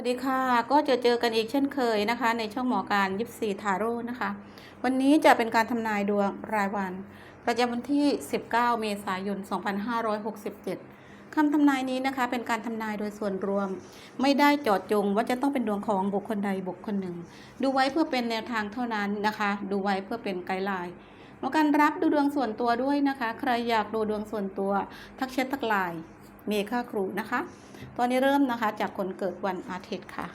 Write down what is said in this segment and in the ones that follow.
วัสดีค่ะ ก็จะเจอกันอีกเช่นเคยนะคะ ในช่องหมอการยิปซีทาโร่นะคะ วันนี้จะเป็นการทำนายดวงรายวัน ประจำวันที่ 19 เมษายน 2567 คำทำนายนี้นะคะ เป็นการทำนายโดยส่วนรวม ไม่ได้เจาะจงว่าจะต้องเป็นดวงของบุคคลใดบุคคลหนึ่ง ดูไว้เพื่อเป็นแนวทางเท่านั้นนะคะ ดูไว้เพื่อเป็นไกด์ไลน์หมอการรับดูดวงส่วนตัวด้วยนะคะ ใครอยากดูดวงส่วนตัว ทักแชททักไลน์ มีค่าครูนะคะ ตอนนี้เริ่มนะคะจากคนเกิดวันอาทิตย์ค่ะ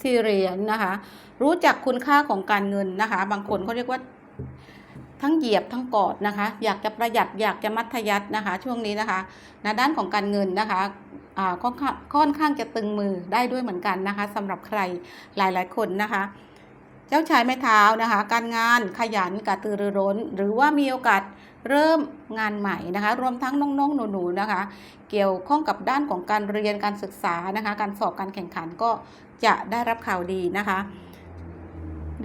สี่เหรียญนะคะ รู้จักคุณค่าของการเงินนะคะ บางคนเขาเรียกว่าทั้งเหยียบทั้งกอดนะคะ อยากจะประหยัดอยากจะมัธยัตินะคะ ช่วงนี้นะคะในะด้านของการเงินนะคะค่อนข้างจะตึงมือได้ด้วยเหมือนกันนะคะสำหรับใครหลายๆคนนะคะ เจ้าชายไม้เท้านะคะ การงานขยันกระตือรือร้น หรือว่ามีโอกาสเริ่มงานใหม่นะคะ รวมทั้งน้องๆหนูๆนะคะ เกี่ยวข้องกับด้านของการเรียนการศึกษานะคะ การสอบการแข่งขันก็จะได้รับข่าวดีนะคะ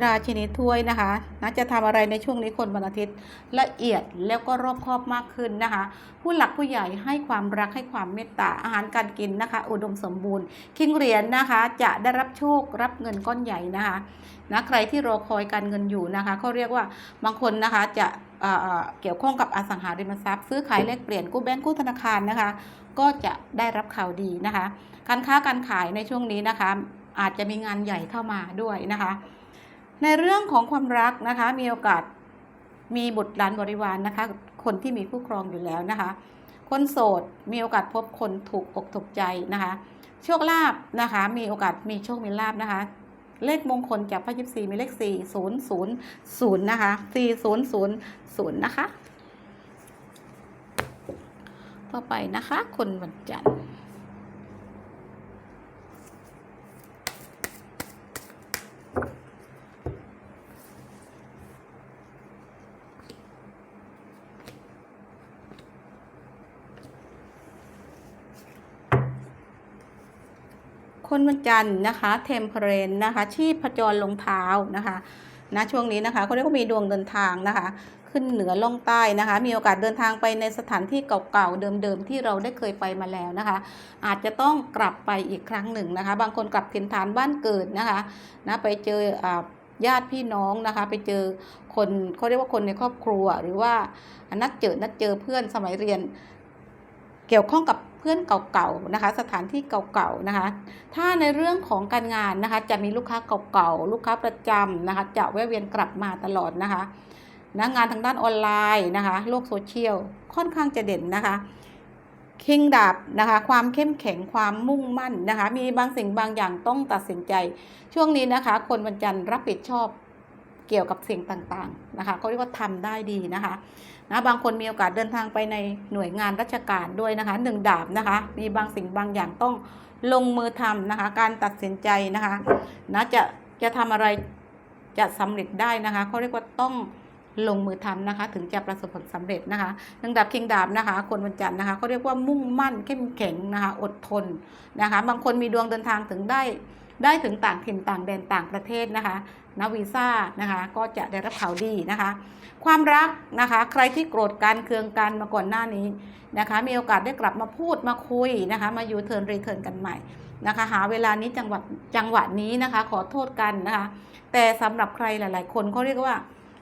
ราชินีถ้วยนะคะนะจะทำอะไรในช่วงนี้คนวันอาทิตย์ละเอียดแล้วก็รอบคอบมากขึ้นนะคะ ผู้หลักผู้ใหญ่ให้ความรักให้ความเมตตาอาหารการกินนะคะ อุดมสมบูรณ์ คิงเหรียญนะคะจะได้รับโชครับเงินก้อนใหญ่นะคะนะใครที่รอคอยการเงินอยู่นะคะเขาเรียกว่าบางคนนะคะจะเเกี่ยวข้องกับอสังหาริมทรัพย์ ซื้อขายแลกเปลี่ยนกู้แบงก์กู้ธนาคารนะคะ ก็จะได้รับข่าวดีนะคะ การค้าการขายในช่วงนี้นะคะ อาจจะมีงานใหญ่เข้ามาด้วยนะคะ ในเรื่องของความรักนะคะ มีโอกาสมีบุตรหลานบริวารนะคะ คนที่มีคู่ครองอยู่แล้วนะคะ คนโสดมีโอกาสพบคนถูกอกถูกใจนะคะ โชคลาภนะคะ มีโอกาสมีโชคมีลาภนะคะ เลขมงคลจากพระยิปซีมีเลข4 0 0 0นะคะ4 0 0 0นะคะ ต่อไปนะคะ คนวันจันทร์ คนวันจันทร์นะคะเทมเพรนนะคะชีพจรลงเท้านะคะนะช่วงนี้นะคะเขาเรียกว่ามีดวงเดินทางนะคะ ขึ้นเหนือล่องใต้นะคะ มีโอกาสเดินทางไปในสถานที่เก่าๆเดิมๆที่เราได้เคยไปมาแล้วนะคะ อาจจะต้องกลับไปอีกครั้งหนึ่งนะคะ บางคนกลับถิ่นฐานบ้านเกิดนะคะนะไปเจอญาติพี่น้องนะคะ ไปเจอคนเขาเรียกว่าคนในครอบครัว หรือว่านัดเจอนัดเจอเพื่อนสมัยเรียน เกี่ยวข้องกับ พื่อนเก่าๆนะคะ สถานที่เก่าๆนะคะ ถ้าในเรื่องของการงานนะคะ จะมีลูกค้าเก่าๆลูกค้าประจำนะคะ จะแวะเวียนกลับมาตลอดนะคะนะงานทางด้านออนไลน์นะคะโลกโซเชียลค่อนข้างจะเด่นนะคะคิงดาบนะคะความเข้มแข็งความมุ่งมั่นนะคะ มีบางสิ่งบางอย่างต้องตัดสินใจ ช่วงนี้นะคะ คนวันจันทร์รับผิดชอบเกี่ยวกับสิ่งต่างๆนะคะเขาเรียกว่าทำได้ดีนะคะ นะบางคนมีโอกาสเดินทางไปในหน่วยงานราชการด้วยนะคะหนึ่งดาบนะคะ มีบางสิ่งบางอย่างต้องลงมือทำนะคะ การตัดสินใจนะคะนะจะจะทำอะไรจะสำเร็จได้นะคะเขาเรียกว่าต้องลงมือทำนะคะ ถึงจะประสบผลสำเร็จนะคะหนึ่งดาบคิงดาบนะคะ คนวันจันทร์นะคะเขาเรียกว่ามุ่งมั่นเข้มแข็งนะคะ อดทนนะคะ บางคนมีดวงเดินทางถึงได้ได้ถึงต่างถิ่นต่างแดนต่างประเทศนะคะ นะวีซ่านะคะก็จะได้รับข่าวดีนะคะ ความรักนะคะใครที่โกรธกันเคืองกันมาก่อนหน้านี้นะคะมีโอกาสได้กลับมาพูดมาคุยนะคะมาอยู่เทิร์นรีเทิร์นกันใหม่นะคะหาเวลานี้จังหวะจังหวะนี้นะคะขอโทษกันนะคะแต่สำหรับใครหลาย ๆ คนเขาเรียกว่า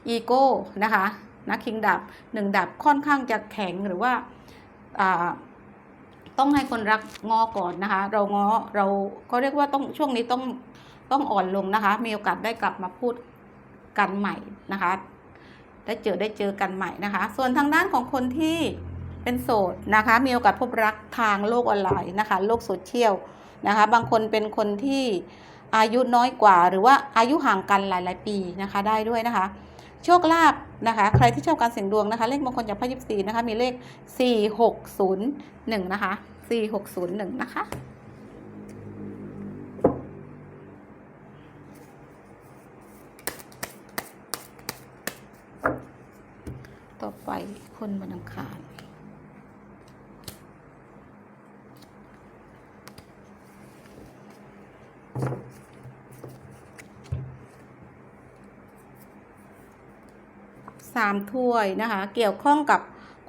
อีโก้นะคะนะคิงดับหนึ่งดับค่อนข้างจะแข็งหรือว่าอ่าต้องให้คนรักงอก่อนนะคะ เรางอเราก็เรียกว่าต้องช่วงนี้ต้อง ต้องอ่อนลงนะคะ มีโอกาสได้กลับมาพูดกันใหม่นะคะ ได้เจอได้เจอกันใหม่นะคะ ส่วนทางด้านของคนที่เป็นโสดนะคะ มีโอกาสพบรักทางโลกออนไลน์นะคะ โลกโซเชียลนะคะ บางคนเป็นคนที่อายุน้อยกว่า หรือว่าอายุห่างกันหลาย ๆ ปีนะคะ ได้ด้วยนะคะ โชคลาภนะคะ ใครที่ชอบการเสี่ยงดวงนะคะ เลขมงคลจากพระยิปซีนะคะ มีเลข 4601 นะคะ 4601 นะคะ ต่อไป คนวันอังคารสามถ้วยนะคะ เกี่ยวข้องกับ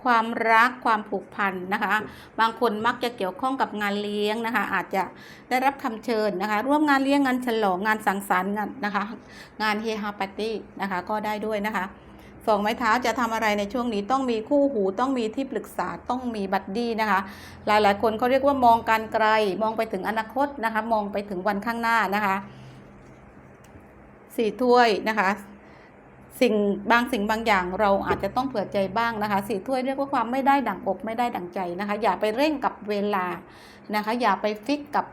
ความรักความผูกพันนะคะ บางคนมักจะเกี่ยวข้องกับงานเลี้ยงนะคะ อาจจะได้รับคำเชิญนะคะ ร่วมงานเลี้ยงงานฉลองงานสังสรรค์งานนะคะ งานเฮฮาปาร์ตี้นะคะ ก็ได้ด้วยนะคะ สองไม้เท้าจะทำอะไรในช่วงนี้ต้องมีคู่หูต้องมีที่ปรึกษาต้องมีบัดดี้นะคะ หลายๆ คนเขาเรียกว่ามองการไกลมองไปถึงอนาคตนะคะ มองไปถึงวันข้างหน้านะคะสี่ถ้วยนะคะสิ่งบางสิ่งบางอย่างเราอาจจะต้องเผื่อใจบ้างนะคะสี่ถ้วยเรียกว่าความไม่ได้ดั่งอกไม่ได้ดั่งใจนะคะ อย่าไปเร่งกับเวลานะคะ อย่าไปฟิกกับ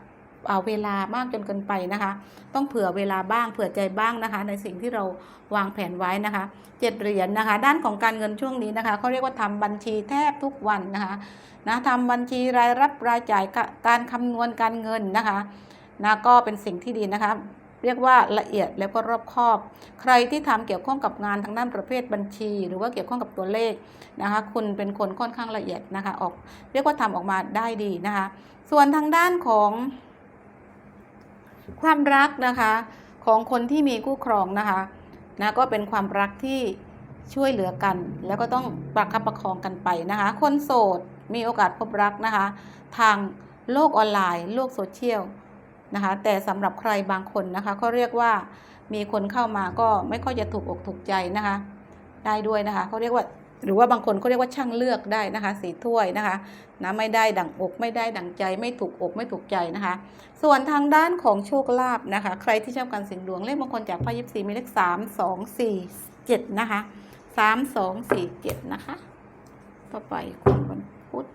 เอาเวลามากจนเกินไปนะคะ ต้องเผื่อเวลาบ้างเผื่อใจบ้างนะคะ ในสิ่งที่เราวางแผนไว้นะคะเจ็ดเหรียญนะคะ ด้านของการเงินช่วงนี้นะคะเขาเรียกว่าทำบัญชีแทบทุกวันนะคะนะทำบัญชีรายรับรายจ่ายการคำนวณการเงินนะคะนะก็เป็นสิ่งที่ดีนะคะเรียกว่าละเอียดแล้วก็รอบคอบ ใครที่ทำเกี่ยวข้องกับงานทางด้านประเภทบัญชี หรือว่าเกี่ยวข้องกับตัวเลขนะคะ คุณเป็นคนค่อนข้างละเอียดนะคะ ออก เรียกว่าทำออกมาได้ดีนะคะ ส่วนทางด้านของ ความรักนะคะของคนที่มีคู่ครองนะคะนะก็เป็นความรักที่ช่วยเหลือกัน แล้วก็ต้องประคับประคองกันไปนะคะ คนโสดมีโอกาสพบรักนะคะ ทางโลกออนไลน์โลกโซเชียลนะคะแต่สำหรับใครบางคนนะคะเขาเรียกว่ามีคนเข้ามาก็ไม่ค่อยจะถูกอกถูกใจนะคะ ได้ด้วยนะคะเขาเรียกว่า หรือว่าบางคนเขาเรียกว่าช่างเลือกได้นะคะสีถ้วยนะคะนะไม่ได้ดั่งอกไม่ได้ดั่งใจ ไม่ถูกอกไม่ถูกใจนะคะ ส่วนทางด้านของโชคลาภนะคะ ใครที่ชอบการเสี่ยงดวงเลขมงคลจากไพ่ยิปซีมีเลขสามสองสี่เจ็ดนะคะสามสองสี่เจ็ดนะคะ ต่อไปคนวันพุธ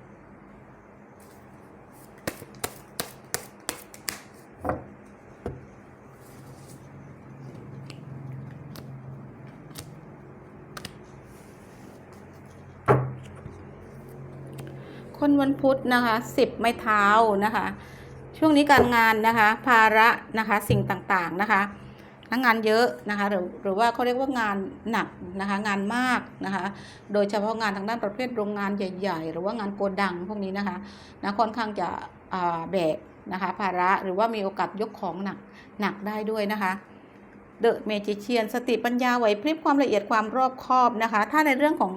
คนวันพุธนะคะสิบไม้เท้านะคะ ช่วงนี้การงานนะคะ ภาระนะคะสิ่งต่างๆนะคะทั้งงานเยอะนะคะหรือหรือว่าเขาเรียกว่างานหนักนะคะงานมากนะคะ โดยเฉพาะงานทางด้านประเภทโรงงานใหญ่ ๆ หรือว่างานโกดังพวกนี้นะคะนะค่อนข้างจะแบกนะคะภาระหรือว่ามีโอกาสยกของหนักหนักได้ด้วยนะคะเดอะเมจิเชียนสติปัญญาไหวพริบความละเอียดความรอบคอบนะคะ ถ้าในเรื่องของ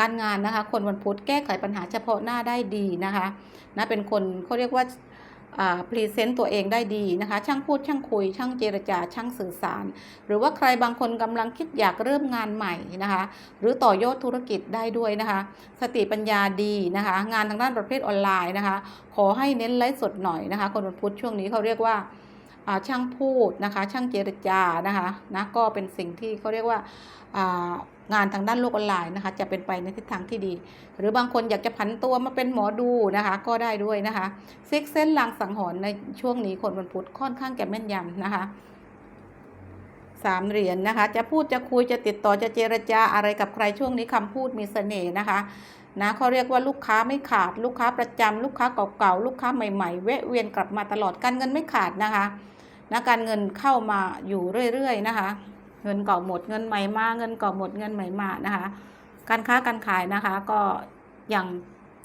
การงานนะคะ คนวันพุธแก้ไขปัญหาเฉพาะหน้าได้ดีนะคะนะเป็นคนเขาเรียกว่าพรีเซนต์ตัวเองได้ดีนะคะ ช่างพูดช่างคุย ช่างเจรจา ช่างสื่อสาร หรือว่าใครบางคนกำลังคิดอยากเริ่มงานใหม่นะคะ หรือต่อยอดธุรกิจได้ด้วยนะคะ สติปัญญาดีนะคะ งานทางด้านประเภทออนไลน์นะคะ ขอให้เน้นไลฟ์สดหน่อยนะคะ คนวันพุธช่วงนี้เขาเรียกว่าช่างพูดนะคะ ช่างเจรจานะคะนะก็เป็นสิ่งที่เขาเรียกว่า งานทางด้านโลกออนไลน์นะคะ จะเป็นไปในทิศทางที่ดี หรือบางคนอยากจะผันตัวมาเป็นหมอดูนะคะ ก็ได้ด้วยนะคะซิกเซนลางสังหรณ์ในช่วงนี้คนวันพุธค่อนข้างจะแม่นยำนะคะสามเหรียญนนะคะ จะพูดจะคุยจะติดต่อจะเจรจาอะไรกับใครช่วงนี้คำพูดมีเสน่ห์นะคะนะเขาเรียกว่าลูกค้าไม่ขาดลูกค้าประจำลูกค้าเก่าๆลูกค้าใหม่ๆแวะเวียนกลับมาตลอดการเงินไม่ขาดนะคะนะการเงินเข้ามาอยู่เรื่อยๆนะคะ เงินเก่าหมดเงินใหม่มาเงินเก่าหมดเงินใหม่มานะคะ การค้าการขายนะคะ ก็ยัง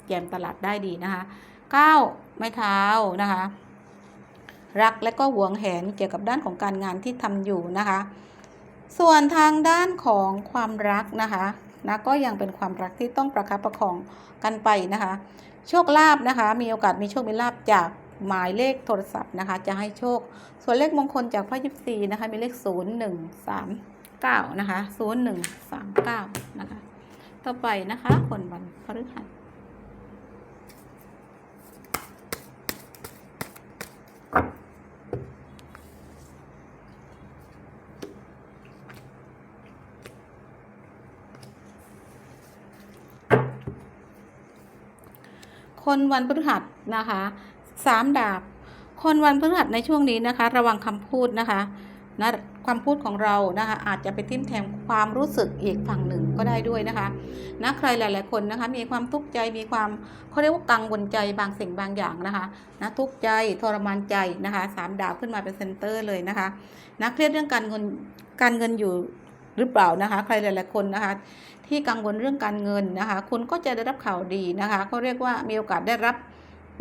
แยมตลาดได้ดีนะคะก้าวไม้เท้านะคะ รักและก็หวงแหนเกี่ยวกับด้านของการงานที่ทำอยู่นะคะ ส่วนทางด้านของความรักนะคะนะก็ยังเป็นความรักที่ต้องประคับประคองกันไปนะคะ โชคลาภนะคะ มีโอกาสมีโชคมีลาภจาก หมายเลขโทรศัพท์นะคะ จะให้โชค ส่วนเลขมงคลจากพระยิปซีนะคะ มีเลข 0 1 3 9 นะคะ 0 1 3 9 นะคะ ต่อไปนะคะ คนวันพฤหัสคนวันพฤหัสนะคะ สามดาบ คนวันพฤหัสในช่วงนี้นะคะ ระวังคำพูดนะคะนะความพูดของเรานะคะอาจจะไปทิ่มแทงความรู้สึกอีกฝั่งหนึ่งก็ได้ด้วยนะคะนะใครหลาย ๆ คนนะคะมีความทุกข์ใจมีความเขาเรียกว่ากังวลใจบางสิ่งบางอย่างนะคะนะทุกข์ใจทรมานใจนะคะสามดาบขึ้นมาเป็นเซนเตอร์เลยนะคะนะเครียดเรื่องการเงินการเงินอยู่หรือเปล่านะคะ ใครหลาย ๆ คนนะคะ ที่กังวลเรื่องการเงินนะคะ คุณก็จะได้รับข่าวดีนะคะเขาเรียกว่ามีโอกาสได้รับ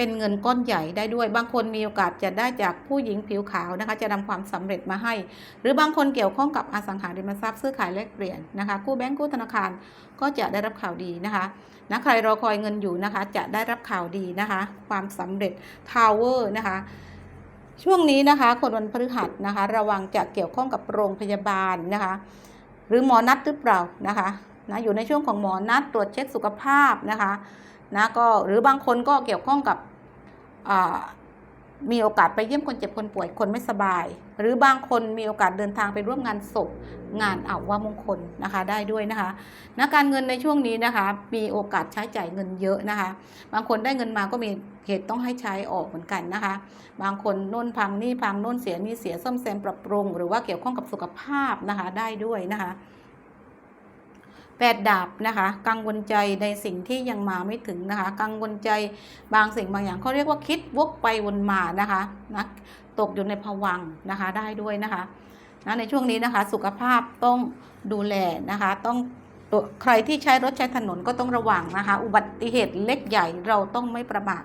เป็นเงินก้อนใหญ่ได้ด้วย บางคนมีโอกาสจะได้จากผู้หญิงผิวขาวนะคะ จะนำความสำเร็จมาให้ หรือบางคนเกี่ยวข้องกับอสังหาริมทรัพย์ซื้อขายแลกเปลี่ยนนะคะกู้แบงก์กู้ธนาคารก็จะได้รับข่าวดีนะคะนะใครรอคอยเงินอยู่นะคะ จะได้รับข่าวดีนะคะ ความสำเร็จทาวเวอร์นะคะช่วงนี้นะคะ คนวันพฤหัสนะคะ ระวังจะเกี่ยวข้องกับโรงพยาบาลนะคะ หรือหมอนัดหรือเปล่านะคะนะอยู่ในช่วงของหมอนัดตรวจเช็คสุขภาพนะคะนะก็หรือบางคนก็เกี่ยวข้องกับ มีโอกาสไปเยี่ยมคนเจ็บคนป่วยคนไม่สบาย หรือบางคนมีโอกาสเดินทางไปร่วมงานศพงานอาวามงคลนะคะได้ด้วยนะคะนะการเงินในช่วงนี้นะคะ มีโอกาสใช้จ่ายเงินเยอะนะคะ บางคนได้เงินมาก็มีเหตุต้องให้ใช้ออกเหมือนกันนะคะ บางคนน่นพังนี่พังน่นเสียนี่เสียซ่อมแซมปรับปรุง หรือว่าเกี่ยวข้องกับสุขภาพนะคะได้ด้วยนะคะ แปดดาบนะคะกังวลใจในสิ่งที่ยังมาไม่ถึงนะคะ กังวลใจบางสิ่งบางอย่างเขาเรียกว่าคิดวกไปวนมานะคะนะตกอยู่ในภวังนะคะได้ด้วยนะคะนะในช่วงนี้นะคะสุขภาพต้องดูแลนะคะ ต้องใครที่ใช้รถใช้ถนนก็ต้องระวังนะคะ อุบัติเหตุเล็กใหญ่เราต้องไม่ประมาท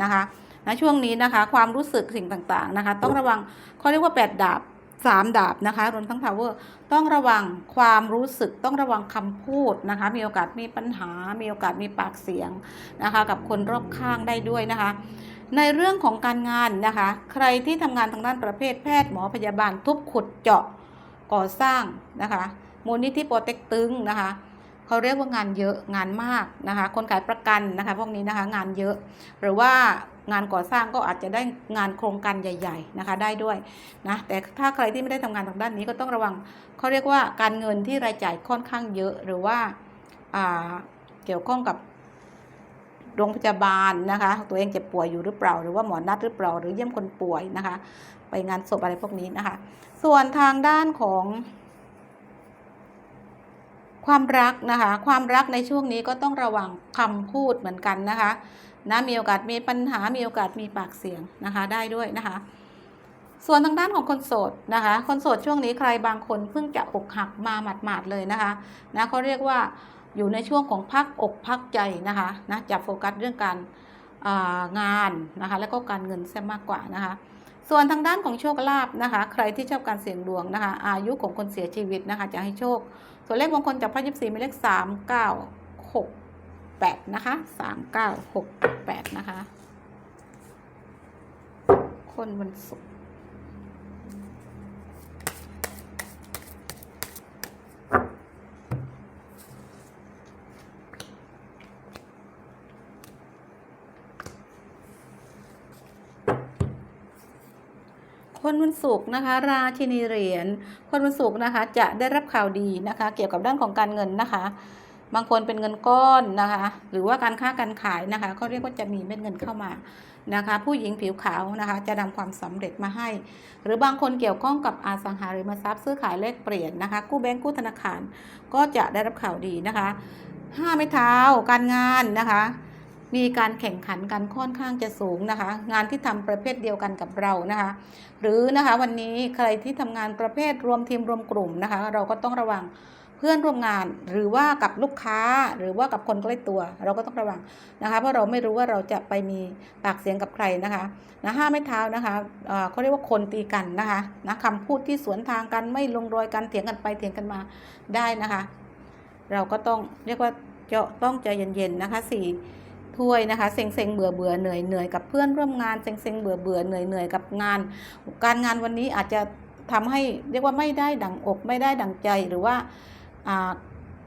นะคะนะช่วงนี้นะคะ ความรู้สึกสิ่งต่างๆนะคะ ต้องระวังเขาเรียกว่าแปดดาบ สามดาบนะคะรวมทั้งพาวเวอร์ต้องระวังความรู้สึกต้องระวังคำพูดนะคะ มีโอกาสมีปัญหา มีโอกาสมีปากเสียงนะคะ กับคนรอบข้างได้ด้วยนะคะ ในเรื่องของการงานนะคะ ใครที่ทำงานทางด้านประเภทแพทย์หมอพยาบาลทุบขุดเจาะก่อสร้างนะคะ มูลนิธิโปรเต็กตึงนะคะ เขาเรียกว่างานเยอะงานมากนะคะ คนขายประกันนะคะ พวกนี้นะคะงานเยอะ หรือว่างานก่อสร้างก็อาจจะได้งานโครงการใหญ่ ๆนะคะ ได้ด้วยนะแต่ถ้าใครที่ไม่ได้ทำงานทางด้านนี้ก็ต้องระวังเขาเรียกว่าการเงินที่รายจ่ายค่อนข้างเยอะ หรือว่าเกี่ยวข้องกับโรงพยาบาลนะคะ ตัวเองเจ็บป่วยอยู่หรือเปล่า หรือว่าหมอนัดหรือเปล่า หรือเยี่ยมคนป่วยนะคะ ไปงานศพอะไรพวกนี้นะคะ ส่วนทางด้านของ ความรักนะคะ ความรักในช่วงนี้ก็ต้องระวังคำพูดเหมือนกันนะคะนะมีโอกาสมีปัญหามีโอกาสมีปากเสียงนะคะได้ด้วยนะคะ ส่วนทางด้านของคนโสดนะคะ คนโสดช่วงนี้ใครบางคนเพิ่งจะอกหักมาหมาดๆเลยนะคะนะเขาเรียกว่าอยู่ในช่วงของพักอกพักใจนะคะนะจะโฟกัสเรื่องการงานนะคะแล้วก็การเงินซะมากกว่านะคะ ส่วนทางด้านของโชคลาภนะคะ ใครที่ชอบการเสี่ยงดวงนะคะ อายุของคนเสียชีวิตนะคะ จะให้โชค ส่วนเลขมงคลจากพระยิบสี่มีเลขสามเก้าหกแปดนะคะสามเก้าหกแปดนะคะ คนวันศุกร์ คนวันศุกร์นะคะ ราชินีเหรียญคนวันศุกร์นะคะ จะได้รับข่าวดีนะคะ เกี่ยวกับด้านของการเงินนะคะ บางคนเป็นเงินก้อนนะคะ หรือว่าการค้าการขายนะคะเขาเรียกว่าจะมีเม็ดเงินเข้ามานะคะ ผู้หญิงผิวขาวนะคะ จะนำความสำเร็จมาให้ หรือบางคนเกี่ยวข้องกับอสังหาริมทรัพย์ซื้อขายแลกเปลี่ยนนะคะกู้แบงก์กู้ธนาคารก็จะได้รับข่าวดีนะคะห้าไม้เท้าการงานนะคะ มีการแข่งขันกันค่อนข้างจะสูงนะคะ งานที่ทำประเภทเดียวกันกับเรานะคะ หรือนะคะวันนี้ใครที่ทำงานประเภทรวมทีมรวมกลุ่มนะคะ เราก็ต้องระวังเพื่อนร่วมงานหรือว่ากับลูกค้าหรือว่ากับคนใกล้ตัว เราก็ต้องระวังนะคะเพราะเราไม่รู้ว่าเราจะไปมีปากเสียงกับใครนะคะนะห้าไม่เท้านะคะเขาเรียกว่าคนตีกันนะคะนะคำพูดที่สวนทางกันไม่ลงรอยกันเถียงกันไปเถียงกันมาได้นะคะ เราก็ต้องเรียกว่าจะต้องใจเย็นๆนะคะสี่ ถ้วยนะคะเซ็งเซ็งเบื่อเบื่อเหนื่อยเหนื่อยกับเพื่อนร่วมงานเซ็งเซ็งเบื่อเบื่อเหนื่อยเหนื่อยกับงาน การงานวันนี้อาจจะทำให้เรียกว่าไม่ได้ดังอกไม่ได้ดังใจหรือว่า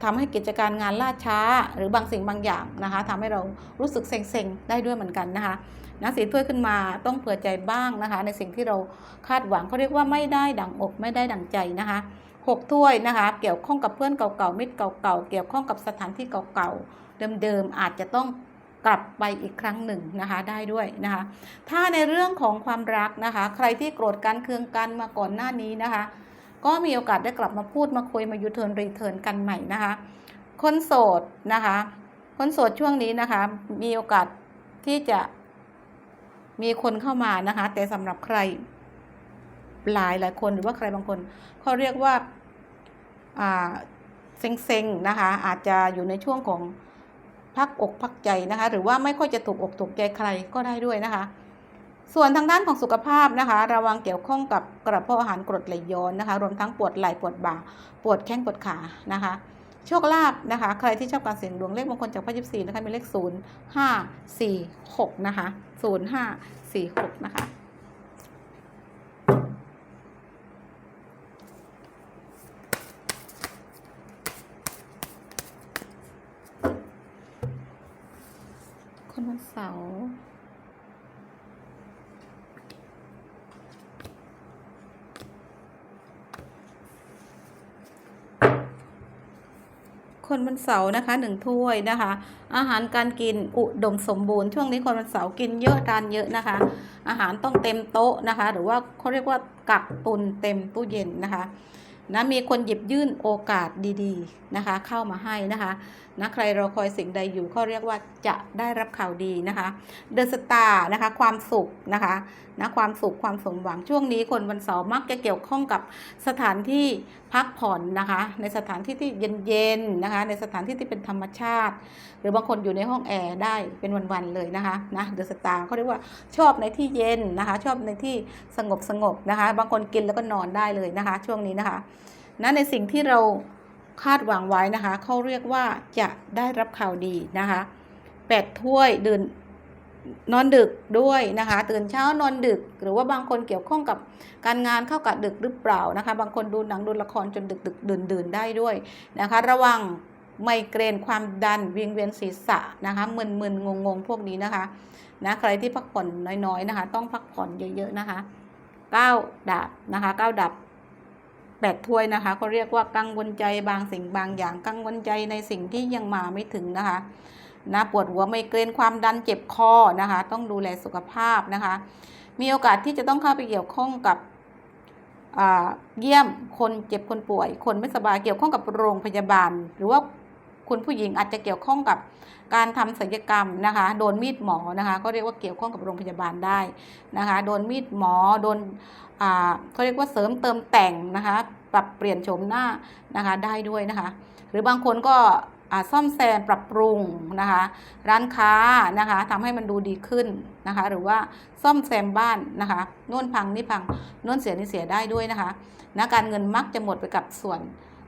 ทำให้กิจการงานล่าช้า หรือบางสิ่งบางอย่างนะคะทำให้เรารู้สึกเซ็งๆได้ด้วยเหมือนกันนะคะนะสีถ้วยขึ้นมาต้องเผื่อใจบ้างนะคะ ในสิ่งที่เราคาดหวังเขาเรียกว่าไม่ได้ดังอกไม่ได้ดังใจนะคะหกถ้วยนะคะ เกี่ยวข้องกับเพื่อนเก่าๆมิตรเก่าๆเกี่ยวข้องกับสถานที่เก่าๆเดิมๆอาจจะต้อง กลับไปอีกครั้งหนึ่งนะคะได้ด้วยนะคะ ถ้าในเรื่องของความรักนะคะ ใครที่โกรธกันเคืองกันมาก่อนหน้านี้นะคะ ก็มีโอกาสได้กลับมาพูดมาคุยมายูเทิร์นรีเทิร์นกันใหม่นะคะ คนโสดนะคะ คนโสดช่วงนี้นะคะ มีโอกาสที่จะมีคนเข้ามานะคะ แต่สำหรับใครหลายหลายคนหรือว่าใครบางคนเขาเรียกว่าอ่าเซ็งๆนะคะ อาจจะอยู่ในช่วงของ พักอกพักใจนะคะ หรือว่าไม่ค่อยจะถูกอกถูกใจใครก็ได้ด้วยนะคะ ส่วนทางด้านของสุขภาพนะคะ ระวังเกี่ยวข้องกับกระเพาะอาหารกรดไหลย้อนนะคะ รวมทั้งปวดไหล่ปวดบ่า ปวดแข้งปวดขานะคะโชคลาภนะคะ ใครที่ชอบการเสี่ยงดวงเลขมงคลจากพระยิบสี่นะคะมีเลขศูนย์ห้าสี่หกนะคะศูนย์ห้าสี่หกนะคะ คนวันเสาร์คน วันเสาร์นะคะหนึ่งถ้วยนะคะ อาหารการกินอุดมสมบูรณ์ช่วงนี้คนวันเสาร์กินเยอะทานเยอะนะคะ อาหารต้องเต็มโต๊ะนะคะ หรือว่าเขาเรียกว่ากักตุนเต็มตู้เย็นนะคะนะมีคนหยิบยื่นโอกาสดีๆนะคะ เข้ามาให้นะคะ นะใครรอคอยสิ่งใดอยู่เขาเรียกว่าจะได้รับข่าวดีนะคะเดอะสตาร์นะคะความสุขนะคะนะความสุขความสมหวังช่วงนี้คนวันเสาร์มักจะเกี่ยวข้องกับสถานที่พักผ่อนนะคะ ในสถานที่ที่เย็นๆนะคะในสถานที่ที่เป็นธรรมชาติ หรือบางคนอยู่ในห้องแอร์ได้เป็นวันๆเลยนะคะนะเดอะสตาร์เขาเรียกว่าชอบในที่เย็นนะคะ ชอบในที่สงบสงบๆนะคะ บางคนกินแล้วก็นอนได้เลยนะคะ ช่วงนี้นะคะนะในสิ่งที่เรา คาดหวังไว้นะคะเขาเรียกว่าจะได้รับข่าวดีนะคะแปดถ้วยเดื่นนอนดึกด้วยนะคะ ตื่นเช้านอนดึก หรือว่าบางคนเกี่ยวข้องกับการงานเข้ากับดึกหรือเปล่านะคะ บางคนดูหนังดูละครจนดึกดึกดื่นดื่นได้ด้วยนะคะ ระวังไมเกรนความดันวิงเวียนศีรษะนะคะมึนๆงงๆพวกนี้นะคะนะใครที่พักผ่อนน้อยๆนะคะ ต้องพักผ่อนเยอะๆนะคะ9ดาบนะคะ9ดับ แปดถ้วยนะคะเขาเรียกว่ากังวลใจบางสิ่งบางอย่างกังวลใจในสิ่งที่ยังมาไม่ถึงนะคะนะปวดหัวไมเกรนความดันเจ็บคอนะคะ ต้องดูแลสุขภาพนะคะ มีโอกาสที่จะต้องเข้าไปเกี่ยวข้องกับเยี่ยมคนเจ็บคนป่วย คนไม่สบายเกี่ยวข้องกับโรงพยาบาล หรือว่า คุณผู้หญิงอาจจะเกี่ยวข้องกับการทำศัลยกรรมนะคะ โดนมีดหมอนะคะก็เรียกว่าเกี่ยวข้องกับโรงพยาบาลได้นะคะ โดนมีดหมอโดนอ่าเขาเรียกว่าเสริมเติมแต่งนะคะ ปรับเปลี่ยนโฉมหน้านะคะได้ด้วยนะคะ หรือบางคนก็อ่าซ่อมแซมปรับปรุงนะคะ ร้านค้านะคะทำให้มันดูดีขึ้นนะคะ หรือว่าซ่อมแซมบ้านนะคะโน่นพังนี่พังโน่นเสียนี่เสียได้ด้วยนะคะนะการเงินมักจะหมดไปกับส่วน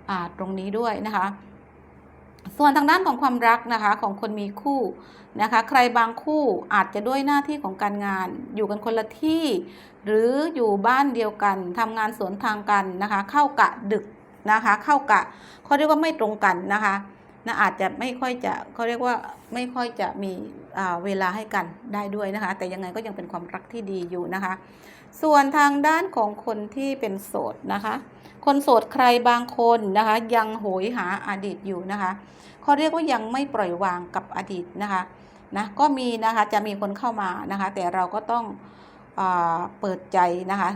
อ่าตรงนี้ด้วยนะคะ ส่วนทางด้านของความรักนะคะของคนมีคู่นะคะ ใครบางคู่อาจจะด้วยหน้าที่ของการงาน อยู่กันคนละที่ หรืออยู่บ้านเดียวกันทำงานสวนทางกันนะคะ เข้ากะดึกนะคะ เข้ากะเขาเรียกว่าไม่ตรงกันนะคะนะอาจจะไม่ค่อยจะเขาเรียกว่าไม่ค่อยจะมี เวลาให้กันได้ด้วยนะคะ แต่ยังไงก็ยังเป็นความรักที่ดีอยู่นะคะ ส่วนทางด้านของคนที่เป็นโสดนะคะ คนโสดใครบางคนนะคะ ยังโหยหาอดีตอยู่นะคะเขาเรียกว่ายังไม่ปล่อยวางกับอดีตนะคะนะก็มีนะคะจะมีคนเข้ามานะคะ แต่เราก็ต้องอเปิดใจนะคะ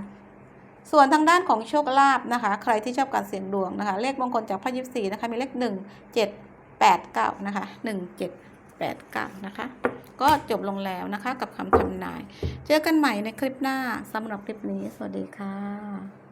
ส่วนทางด้านของโชคลาภนะคะ ใครที่ชอบการเสี่ยงดวงนะคะ เลขมงคลจากพระยิบสีนะคะมีเลขหนึ่งเจ็ดแปดเก้านะคะหนึ่งเจ็ด แปดเก้านะคะ ก็จบลงแล้วนะคะกับคำทำนาย เจอกันใหม่ในคลิปหน้าสำหรับคลิปนี้ สวัสดีค่ะ